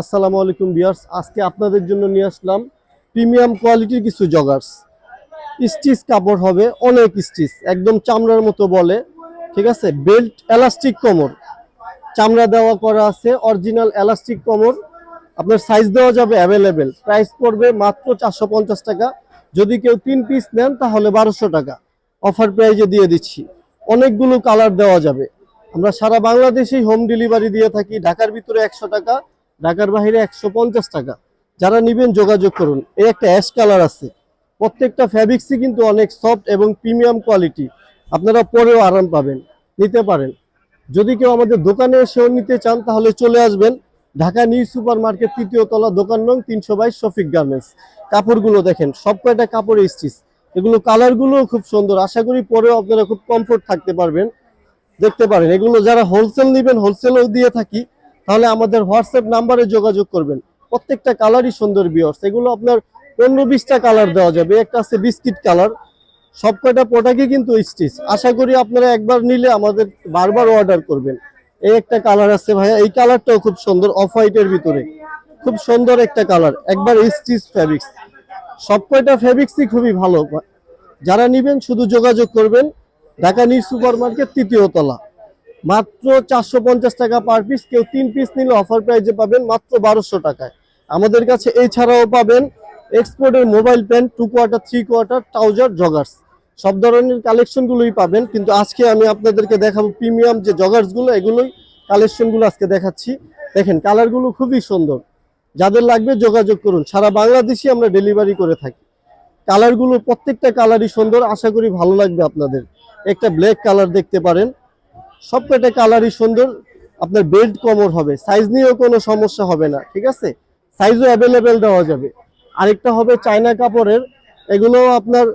আসসালামু আলাইকুম বিয়ার্স আজকে আপনাদের জন্য নিয়ে আসলাম প্রিমিয়াম কোয়ালিটির কিছু জগার্স স্টিচ কাপড় হবে, অনেক স্টিচ, একদম চামড়ার মতো বলে, ঠিক আছে? বেল্ট, এলাস্টিক কোমর। চামড়া দেওয়া করা আছে, অরিজিনাল এলাস্টিক কোমর। আপনার সাইজ দেওয়া যাবে অ্যাভেলেবেল প্রাইস পড়বে মাত্র চারশো পঞ্চাশ টাকা। যদি কেউ তিন পিস নেন, তাহলে বারোশো টাকা। অফার প্রাইজে দিয়ে দিচ্ছি। অনেকগুলো কালার দেওয়া যাবে। আমরা সারা বাংলাদেশেই হোম ডেলিভারি দিয়ে থাকি, ঢাকার ভিতরে একশো টাকা ঢাকার বাইরে একশো টাকা। যারা নিবেন যোগাযোগ করুন। এই একটা অ্যাশ কালার আছে। প্রত্যেকটা ফ্যাব্রিক্সই কিন্তু অনেক সফট এবং প্রিমিয়াম কোয়ালিটি। আপনারা পরেও আরাম পাবেন। নিতে পারেন। যদি কেউ আমাদের দোকানে এসেও নিতে চান, তাহলে চলে আসবেন ঢাকা নিউ সুপার মার্কেট তৃতীয় তলা দোকান নং তিনশো বাইশ শফিক গার্মেন্টস। কাপড়গুলো দেখেন, সব কয়টা কাপড় স্টিচ এগুলো কালারগুলোও খুব সুন্দর। আশা করি পরেও আপনারা খুব কমফোর্ট থাকতে পারবেন। দেখতে পারেন, এগুলো যারা হোলসেল নেবেন হোলসেলও দিয়ে থাকি। তাহলে আমাদের হোয়াটসঅ্যাপ নাম্বারে যোগাযোগ করবেন। প্রত্যেকটা কালারই সুন্দর বিয়র্স এগুলো আপনার পনেরো বিশটা কালার দেওয়া যাবে। একটা আছে বিস্কিট কালার। সব কয়টা প্রোডাক্টই কিন্তু স্টিচ আশা করি আপনারা একবার নিলে আমাদের বারবার অর্ডার করবেন। এই একটা কালার আছে ভাইয়া। এই কালারটাও খুব সুন্দর অফ হোয়াইটের ভিতরে। খুব সুন্দর একটা কালার। একবার স্টিচ ফ্যাব্রিক্স সব কয়টা ফ্যাব্রিক্সই খুবই ভালো। যারা নিবেন শুধু যোগাযোগ করবেন। ঢাকা নিউ সুপার মার্কেট তৃতীয় তলা। মাত্র চারশো পঞ্চাশ টাকা পার পিস কেউ তিন পিস নিলে অফার প্রাইজে পাবেন মাত্র বারোশো টাকায়। আমাদের কাছে এছাড়াও পাবেন এক্সপোর্টের mobile pant two quarter three quarter trouser joggers সব ধরনের কালেকশনগুলোই পাবেন। কিন্তু আজকে আমি আপনাদেরকে দেখাবো প্রিমিয়াম যে জগার্সগুলো এগুলোই কালেকশনগুলো আজকে দেখাচ্ছি। দেখেন কালারগুলো খুবই সুন্দর। যাদের লাগবে যোগাযোগ করুন। সারা বাংলাদেশে আমরা ডেলিভারি করে থাকি। কালারগুলো প্রত্যেকটা কালারই সুন্দর। আশা করি ভালো লাগবে আপনাদের। একটা ব্ল্যাক কালার দেখতে পারেন। সব কয়টা কালারই সুন্দর, আপনার বেল্ট কমর হবে সাইজ নিয়েও কোনো সমস্যা হবে না, ঠিক আছে? সাইজও অ্যাভেলেবেল দেওয়া যাবে। আরেকটা হবে চায়না কাপড়ের এগুলো আপনার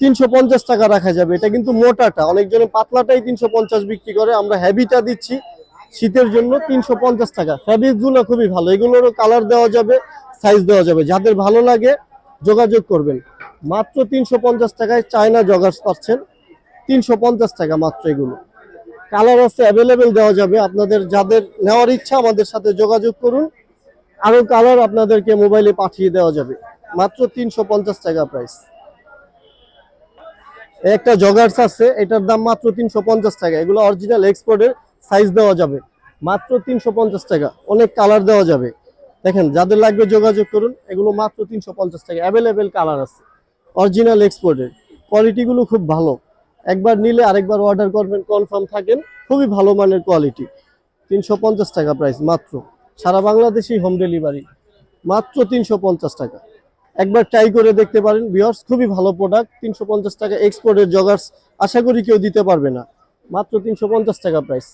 তিনশো পঞ্চাশ টাকা রাখা যাবে। এটা কিন্তু মোটাটা, অনেকজনে পাতলাটাই তিনশো পঞ্চাশ বিক্রি করে, আমরা হ্যাভিটা দিচ্ছি, শীতের জন্য তিনশো পঞ্চাশ টাকা। ফ্যাব্রিকগুলো খুবই ভালো, এগুলোরও কালার দেওয়া যাবে সাইজ দেওয়া যাবে। যাদের ভালো লাগে, যোগাযোগ করবেন। মাত্র তিনশো পঞ্চাশ টাকায় চায়না জগার্স পাচ্ছেন, তিনশো পঞ্চাশ টাকা মাত্র এগুলো। কালার আছে অ্যাভেলেবেল দেওয়া যাবে। আপনাদের যাদের নেওয়ার ইচ্ছা আমাদের সাথে যোগাযোগ করুন। আরও কালার আপনাদেরকে মোবাইলে পাঠিয়ে দেওয়া যাবে। মাত্র তিনশো পঞ্চাশ টাকা প্রাইস একটা জগার্স আছে, এটার দাম মাত্র তিনশো পঞ্চাশ টাকা। এগুলো অরিজিনাল এক্সপোর্টের সাইজ দেওয়া যাবে। মাত্র তিনশো পঞ্চাশ টাকা। অনেক কালার দেওয়া যাবে। দেখেন, যাদের লাগবে যোগাযোগ করুন। এগুলো মাত্র তিনশো পঞ্চাশ টাকা। অ্যাভেলেবেল কালার আছে। অরিজিনাল এক্সপোর্টের কোয়ালিটিগুলো খুব ভালো। একবার নিলে আরেকবার অর্ডার করবেন কনফার্ম থাকেন, খুবই ভালো মানের কোয়ালিটি তিনশো পঞ্চাশ টাকা প্রাইস মাত্র। সারা বাংলাদেশেই হোম ডেলিভারি মাত্র তিনশো পঞ্চাশ টাকা। একবার ট্রাই করে দেখতে পারেন। বিয়ার্স খুবই ভালো প্রোডাক্ট তিনশো পঞ্চাশ টাকা এক্সপোর্টের জগার্স আশা করি কেউ দিতে পারবে না। মাত্র তিনশো পঞ্চাশ টাকা প্রাইস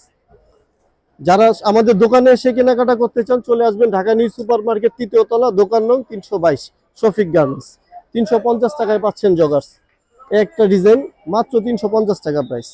যারা আমাদের দোকানে এসে কেনাকাটা করতে চান, চলে আসবেন ঢাকা নিউ সুপার মার্কেট তৃতীয়তলা দোকান নং তিনশো বাইশ, শফিক গার্মেন্টস। তিনশো পঞ্চাশ টাকায় পাচ্ছেন জগার্স একটা ডিজাইন মাত্র তিনশো পঞ্চাশ টাকা প্রাইস